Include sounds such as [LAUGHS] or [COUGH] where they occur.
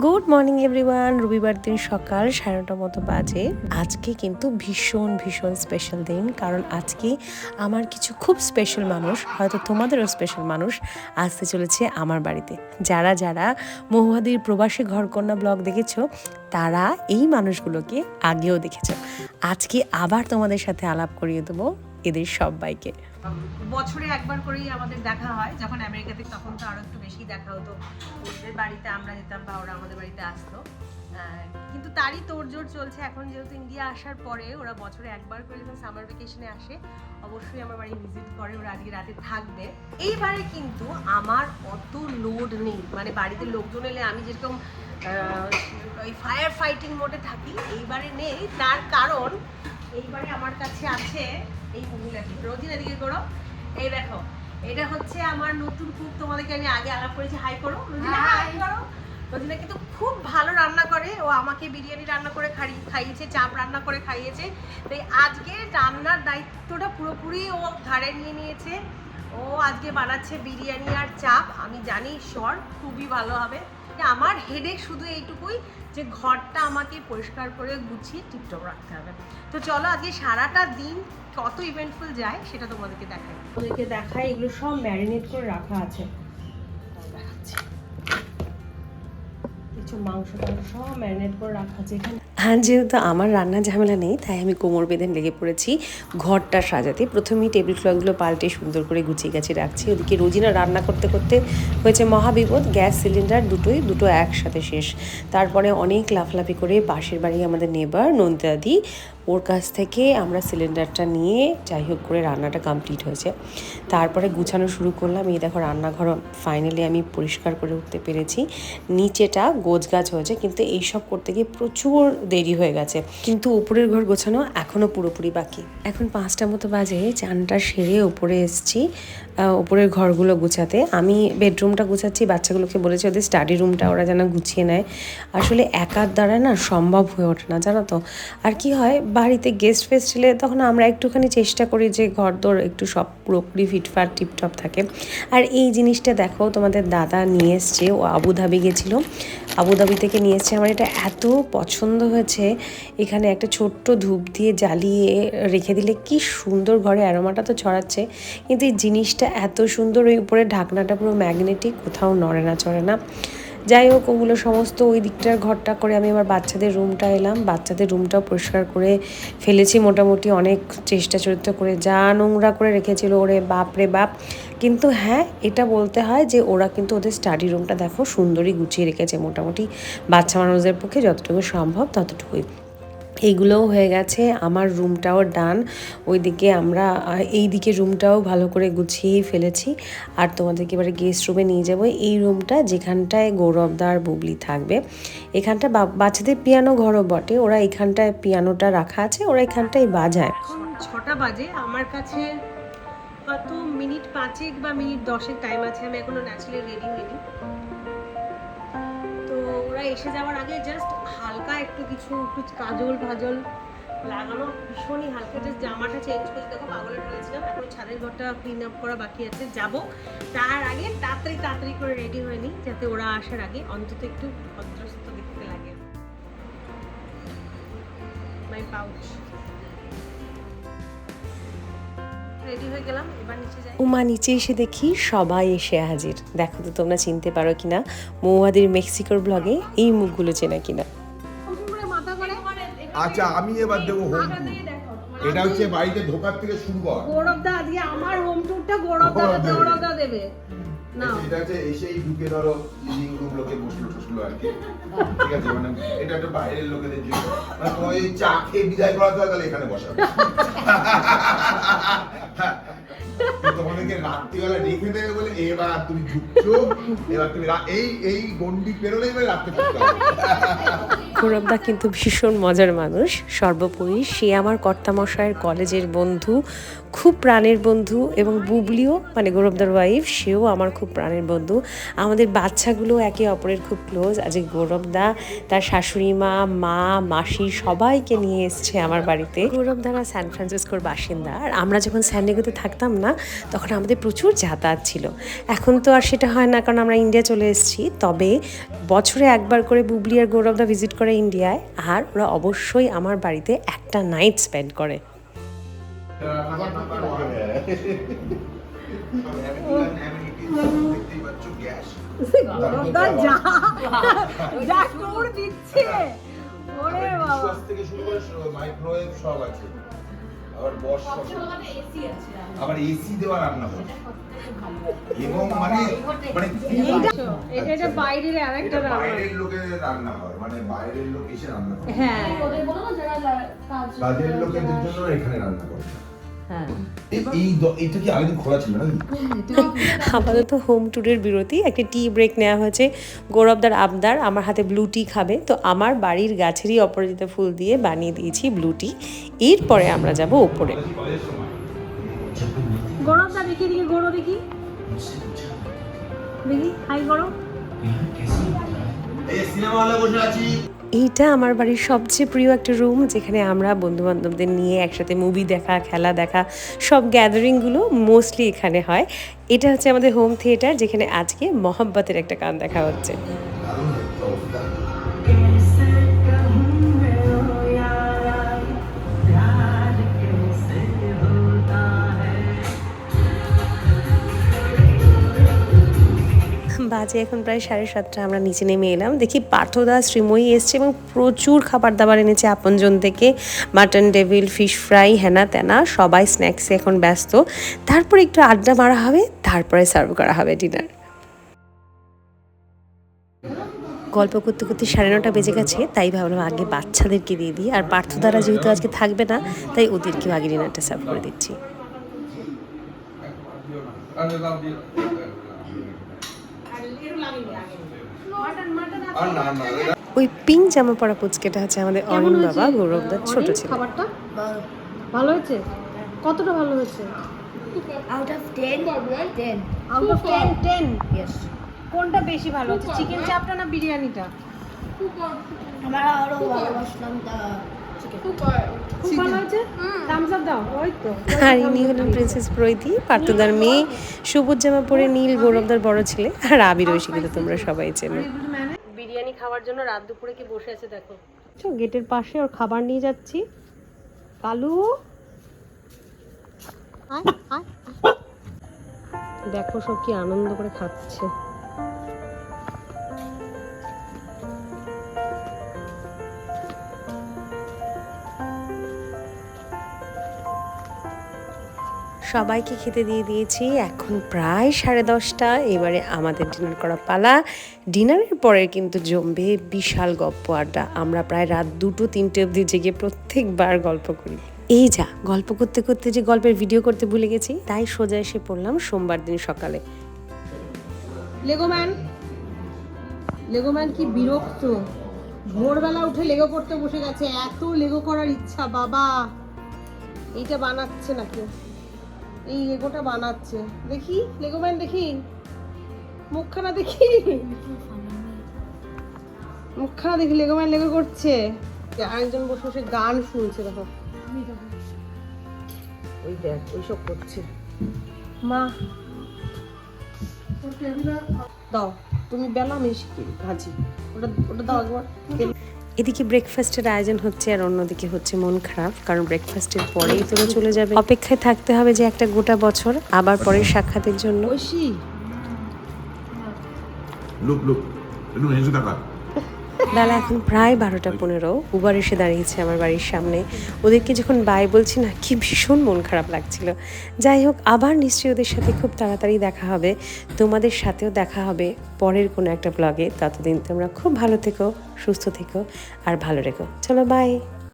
Good morning everyone রবিবার দিন সকাল সাড়ে নটার মতো বাজে। আজকে কিন্তু ভীষণ ভীষণ স্পেশাল দিন, কারণ আজকে আমার কিছু খুব স্পেশাল মানুষ, হয়তো তোমাদেরও স্পেশাল মানুষ, আসতে চলেছে আমার বাড়িতে। যারা যারা মহুয়াদির প্রবাসী ঘরকন্যা ব্লগ দেখেছ, তারা এই মানুষগুলোকে আগেও দেখেছ। আজকে আবার তোমাদের সাথে আলাপ করিয়ে দেবো। এদের সবাইকে। বছরে একবার করেই আমাদের দেখা হয়, যখন আমেরিকাতে তখন তো আরও একটু বেশি দেখা হতো। ওদের বাড়িতে আমরা যেতাম বা ওরা আমাদের বাড়িতে আসতো। কিন্তু তারই তোড়জোড় চলছে। এখন যেহেতু ইন্ডিয়া আসার পরে ওরা বছরে একবার করে যখন সামার ভেকেশনে আসে, অবশ্যই আমার বাড়ি ভিজিট করে, ওরা আজকে রাতে থাকবে। এইবারে কিন্তু আমার অত লোড নেই। মানে বাড়িতে লোকজন এলে আমি যেরকম ওই ফায়ার ফাইটিং মোডে থাকি, এইবারে নেই। তার কারণ এইবারে আমার কাছে আছে এই মহিলাটি রোজিনা দিকে করো। এই দেখো এটা হচ্ছে আমার নতুন কুক তোমাদেরকে আমি আগে আলাপ করেছি। হাই করো। রোজিনা হাই করো। রোজিনা কিন্তু খুব ভালো রান্না করে। ও আমাকে বিরিয়ানি রান্না করে খাই- খাইয়েছে চাপ রান্না করে খাইয়েছে। তাই আজকে রান্নার দায়িত্বটা পুরোপুরি ও ঘাড়ে নিয়ে নিয়েছে। ও আজকে বানাচ্ছে বিরিয়ানি আর চাপ। আমি জানি শর খুবই ভালো হবে। আমার হেডেক শুধু এইটুকুই যে ঘরটা আমাকে পরিষ্কার করে গুছিয়ে টিপটপ রাখতে হবে। তো চলো আজকে সারাটা দিন কত ইভেন্টফুল যায় সেটা তোমাদেরকে দেখাই। তোমাদেরকে দেখাই এগুলো সব ম্যারিনেট করে রাখা আছে। দেখাচ্ছি। কিছু মাংস টাংস সব ম্যারিনেট করে রাখা আছে। এখানে আর যেহেতু আমার রান্নার ঝামেলা নেই, তাই আমি কোমর বেঁধে লেগে পড়েছি, ঘরটা সাজাতে। প্রথমেই টেবিল ক্লথগুলো পাল্টে সুন্দর করে গুছিয়ে গেছে রাখছি। ওদিকে রোজিনা রান্না করতে করতে হয়েছে মহাবিপদ, গ্যাস সিলিন্ডার দুটোই, দুটো একসাথে শেষ। তারপরে অনেক লাফলাফি করে পাশের বাড়ি আমাদের নেবার নন্দিতাদি ওর কাছ থেকে আমরা সিলিন্ডারটা নিয়ে যাই হোক করে রান্নাটা কমপ্লিট হয়েছে। তারপরে গুছানো শুরু করলাম। এই দেখো রান্নাঘর ফাইনালি আমি পরিষ্কার করে উঠতে পেরেছি। নিচেটা গোছ গাছ হয়েছে, কিন্তু এইসব করতে গিয়ে প্রচুর দেরি হয়ে গেছে। কিন্তু উপরের ঘর গোছানো এখনও পুরোপুরি বাকি। এখন পাঁচটা মতো বাজে, চানটা সেরে ওপরে এসছি ওপরের ঘরগুলো গুছাতে। আমি বেডরুমটা গুছাচ্ছি, বাচ্চাগুলোকে বলেছি ওদের স্টাডি রুমটা ওরা যেন গুছিয়ে নেয়। আসলে একার দ্বারা না সম্ভব হয়ে ওঠে না, জানো তো? আর কি হয় বাড়িতে গেস্ট ফেস্ট এলে তখন আমরা একটুখানি চেষ্টা করি যে ঘর দোর একটু সব পুরোপুরি ফিটফাট টিপটপ থাকে। আর এই জিনিসটা দেখো, তোমাদের দাদা নিয়ে এসছে, ও আবুধাবি গেছিল। আবুধাবি থেকে নিয়ে এসছে, আমার এটা এত পছন্দ হয়েছে। এখানে একটা ছোট্ট ধূপ দিয়ে জ্বালিয়ে রেখে দিলে কি সুন্দর ঘরে অ্যারোমাটা তো ছড়াচ্ছে। কিন্তু এই জিনিসটা এত সুন্দর, ওই উপরে ঢাকনাটা পুরো ম্যাগনেটিক কোথাও নড়ে না, চড়ে না। যাই হোক, ওগুলো সমস্ত ওই দিকটার ঘরটা করে আমি আমার বাচ্চাদের রুমটা এলাম। বাচ্চাদের রুমটাও পরিষ্কার করে ফেলেছি মোটামুটি অনেক চেষ্টা চরিত্র করে। যা নোংরা করে রেখেছিল ওরে বাপ রে বাপ। কিন্তু হ্যাঁ এটা বলতে হয় যে ওরা কিন্তু ওদের স্টাডি রুমটা দেখো সুন্দরই গুছিয়ে রেখেছে। মোটামুটি বাচ্চা মানুষদের পক্ষে যতটুকু সম্ভব ততটুকুই। এইগুলোও হয়ে গেছে। আমার রুমটাও ডান। ওইদিকে আমরা এই দিকে রুমটাও ভালো করে গুছিয়েই ফেলেছি। আর তোমাদেরকে এবারে গেস্ট রুমে নিয়ে যাব। এই রুমটা যেখানটায় গৌরবদা আর বুবলি থাকবে, এখানটা বাচ্চাদের পিয়ানো ঘরও বটে। ওরা এখানটায় পিয়ানোটা রাখা আছে, ওরা এখানটায় বাজায়। ছটা বাজে। আমার কাছে কত মিনিট পাঁচেক বা মিনিট দশেক টাইম আছে। আমি এখনও ন্যাচারালি রেডি হইনি এসে যাওয়ার আগে জাস্ট হালকা একটু কিছু, একটু কাজল ফাজল লাগানো, ভীষণই হালকা জাস্ট জামাটা চেঞ্জ করে দেখো পাগলে ঢুকেছিলাম, এখন ছাদের ঘরটা ক্লিন আপ করা বাকি আছে, যাব। তার আগে তাড়াতাড়ি তাড়াতাড়ি করে রেডি হয়ে নিই, যাতে ওরা আসার আগে অন্তত একটু ভদ্রস্ত দেখতে লাগে। মাই পাউচ রেডি হয়ে গেলাম এবার নিচে যাই। উমা নিচে এসে দেখি সবাই এসে হাজির। দেখো তো তোমরা চিনতে পারো কিনা মৌয়াদের মেক্সিকোর ব্লগে এই মুখগুলো চেনা কিনা। আচ্ছা আমি এবার দেবো হোম এটা হচ্ছে বাড়িতে ঢোকার থেকে শুরু কর। গৌরবদা আজকে আমার হোম টুরটা গৌরবদা গৌরব দেবে। গৌরবদা দেবে। না। এটা হচ্ছে এসেই ঢুকে ধরো লিভিং রুম লোকে বসল টসলো আর কি। ঠিক আছে মানে এটা একটা বাইরের লোকেদের জন্য। মানে তোমার এই চা খেয়ে বিদায় করাতে তাহলে এখানে বসাবে। রাত্রিবেলা রেখে দেবে বলে এবার তুমি ঢুকছো, এবার তুমি এই এই গন্ডি পেরোলে এবার রাত্রে ঢুকতে গৌরবদা কিন্তু ভীষণ মজার মানুষ। সর্বোপরি সে আমার কর্তামশায়ের কলেজের বন্ধু, খুব প্রাণের বন্ধু এবং বুবলিও মানে গৌরবদার ওয়াইফ সেও আমার খুব প্রাণের বন্ধু। আমাদের বাচ্চাগুলো একে অপরের খুব ক্লোজ আজকে গৌরবদা, তার শাশুড়ি মা মা, মাসি সবাইকে নিয়ে এসছে আমার বাড়িতে। গৌরবদারা স্যান ফ্রান্সিসকোর বাসিন্দা। আর আমরা যখন স্যান্ডিগোতে থাকতাম না, তখন আমাদের প্রচুর যাতায়াত ছিল। এখন তো আর সেটা হয় না, কারণ আমরা ইন্ডিয়া চলে এসেছি। তবে বছরে একবার করে বুবলি আর গৌরবদা ভিজিট করে ইন্ডিয়ায় আর ওরা অবশ্যই আমার বাড়িতে একটা নাইট স্পেন্ড করে। দেখতেই পাচ্ছ গ্যাস। গরমটা [LAUGHS] যা যা দিচ্ছে। ওরে বাবা। থেকে শুরু করে মাইক্রোওয়েভ সব আছে। আবার বস আবার এসি দেওয়া রান্না করে। এবং মানে মানে এটা এটা বাইরের আরেকটা রান্না। বাইরের লোকে রান্না হয় মানে বাইরের লোক এসে রান্না করে। হ্যাঁ। কাজের লোকেদের জন্য এখানে রান্না করে। হ্যাঁ। নাকি? আপাতত হোম ট্যুরের বিরতি একটা টি ব্রেক নেওয়া হয়েছে গৌরবদার আবদার আমার হাতে ব্লু টি খাবে। তো আমার বাড়ির গাছেরই অপরাজিতা ফুল দিয়ে বানিয়ে দিয়েছি ব্লু টি এরপরে আমরা যাব ওপরে। গরমটা দেখি দেখি গরম দেখি। দেখি হাই গরম সিনেমা হলে বসে আছি। এইটা আমার বাড়ির সবচেয়ে প্রিয় একটা রুম যেখানে আমরা বন্ধু বান্ধবদের নিয়ে একসাথে মুভি দেখা, খেলা দেখা, সব গ্যাদারিংগুলো মোস্টলি এখানে হয়। এটা হচ্ছে আমাদের হোম থিয়েটার যেখানে আজকে মহব্বতের একটা গান দেখা হচ্ছে। বাজে এখন প্রায় সাড়ে সাতটা, আমরা নিচে নেমে এলাম। দেখি পার্থদা শ্রীময়ী এসছে এবং প্রচুর খাবার দাবার এনেছে আপনজন থেকে। মাটন, ডেভিল, ফিশ ফ্রাই, হেনা তেনা, সবাই স্ন্যাক্সে এখন ব্যস্ত। তারপর একটু আড্ডা মারা হবে, তারপরে সার্ভ করা হবে ডিনার। গল্প করতে করতে সাড়ে নটা বেজে গেছে, তাই ভাবলাম আগে বাচ্চাদেরকে দিয়ে দিই। আর পার্থদারা যেহেতু আজকে থাকবে না, তাই ওদেরকেও আগে ডিনারটা সার্ভ করে দিচ্ছি আর না না এটা ওই পিঙ্ক জামা পরা পুচকেটা আছে আমাদের অরুণ বাবা গৌরবদার ছোট ছিল। খাবারটা? ভালো হয়েছে? কতটা ভালো হয়েছে? Out of 10, 10. Out of ten ten Yes. কোনটা বেশি ভালো হচ্ছে চিকেন চাপটা না বিরিয়ানিটা? আমরা আরও ভালোবাসলাম দা আর ইনি হলেন প্রিন্সেস প্রৈতি পার্থদার মেয়ে। সবুজ জামা পরে নীল গৌরবদার বড় ছেলে। আর আবির ঐশীকে তো তোমরা সবাই চেনো। বিরিয়ানি খাওয়ার জন্য রাত দুপুরে কি বসে আছে দেখো। গেটের পাশে ওর খাবার নিয়ে যাচ্ছি। কালু? দেখো সব কি আনন্দ করে খাচ্ছে। সবাইকে খেতে দিয়ে দিয়েছি। এখন প্রায় সাড়ে দশটা। এবারে আমাদের ডিনার করা পালা। ডিনারের পরে কিন্তু জমবে বিশাল গল্প আড্ডা। আমরা প্রায় রাত দুটো, তিনটে অবধি জেগে প্রত্যেকবার গল্প করি। এই যা, গল্প করতে করতে যে গল্পের ভিডিও করতে ভুলে গেছি, তাই সোজা এসে পড়লাম সোমবার দিন সকালে। লেগোম্যান লেগোম্যান কি বিরক্ত। ভোরবেলা উঠে লেগো করতে বসে গেছে। এত লেগো করার ইচ্ছা, বাবা। এইটা বানাচ্ছে নাকি? এই লেগোটা বানাচ্ছে। দেখি লেগোম্যান দেখি। মুখখানা দেখি। মুখখানা দেখি লেগোম্যান লেগো করছে। আরেকজন বসে বসে গান শুনছে দেখো। ওই দেখ ওইসব করছে। মা। দাও তুমি বেলা আমি ভাজি। ওটা ওটা দাও একবার। এদিকে ব্রেকফাস্টের আয়োজন হচ্ছে আর অন্যদিকে হচ্ছে মন খারাপ, কারণ ব্রেকফাস্টের পরেই তোরা চলে যাবে। অপেক্ষায় থাকতে হবে যে একটা গোটা বছর, আবার পরের সাক্ষাতের জন্য। লুক লুক একটু বেলা এখন প্রায় বারোটা পনেরো। উবার এসে দাঁড়িয়েছে আমার বাড়ির সামনে। ওদেরকে যখন বাই বলছি, না, কি ভীষণ মন খারাপ লাগছিল। যাই হোক, আবার নিশ্চয়ই ওদের সাথে খুব তাড়াতাড়ি দেখা হবে। তোমাদের সাথেও দেখা হবে পরের কোনো একটা ব্লগে ততদিন তোমরা খুব ভালো থেকো, সুস্থ থেকো আর ভালো রেখো। চলো বাই